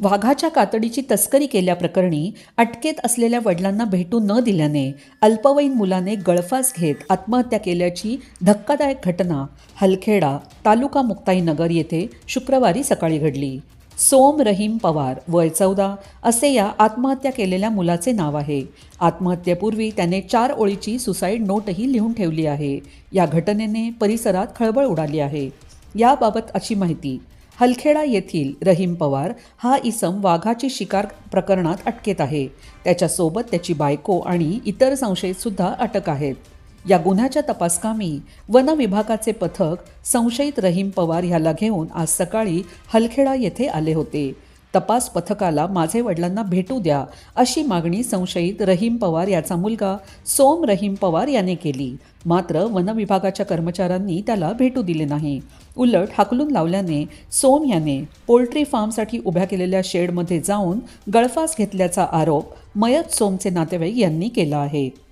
वाघाच्या कातडीची तस्करी केल्याप्रकरणी अटकेत असलेल्या वडिलांना भेटू न दिल्याने अल्पवयीन मुलाने गळफास घेत आत्महत्या केल्याची धक्कादायक घटना हलखेडा तालुका मुक्ताईनगर येथे शुक्रवारी सकाळी घडली. सोम रहीम पवार वय चौदा असे या आत्महत्या केलेल्या मुलाचे नाव आहे. आत्महत्येपूर्वी त्याने चार ओळीची सुसाईड नोटही लिहून ठेवली आहे. या घटनेने परिसरात खळबळ उडाली आहे. याबाबत अशी माहिती हलखेडा येथील रहीम पवार हा इसम वाघाची शिकार प्रकरणात अटकेत आहे. त्याच्यासोबत त्याची बायको आणि इतर संशयितसुद्धा अटक आहेत. या गुन्ह्याच्या तपासकामी वन विभागाचे पथक संशयित रहीम पवार ह्याला घेऊन आज सकाळी हलखेडा येथे आले होते. तपास पथकाला माझे वडिलांना भेटू द्या अशी मागणी संशयित रहीम पवार याचा मुलगा सोम रहीम पवार याने केली. मात्र वनविभागाच्या कर्मचाऱ्यांनी त्याला भेटू दिले नाही. उलट हाकलून लावल्याने सोम याने पोल्ट्री फार्मसाठी उभ्या केलेल्या शेडमध्ये जाऊन गळफास घेतल्याचा आरोप मयत सोमचे नातेवाईक यांनी केला आहे.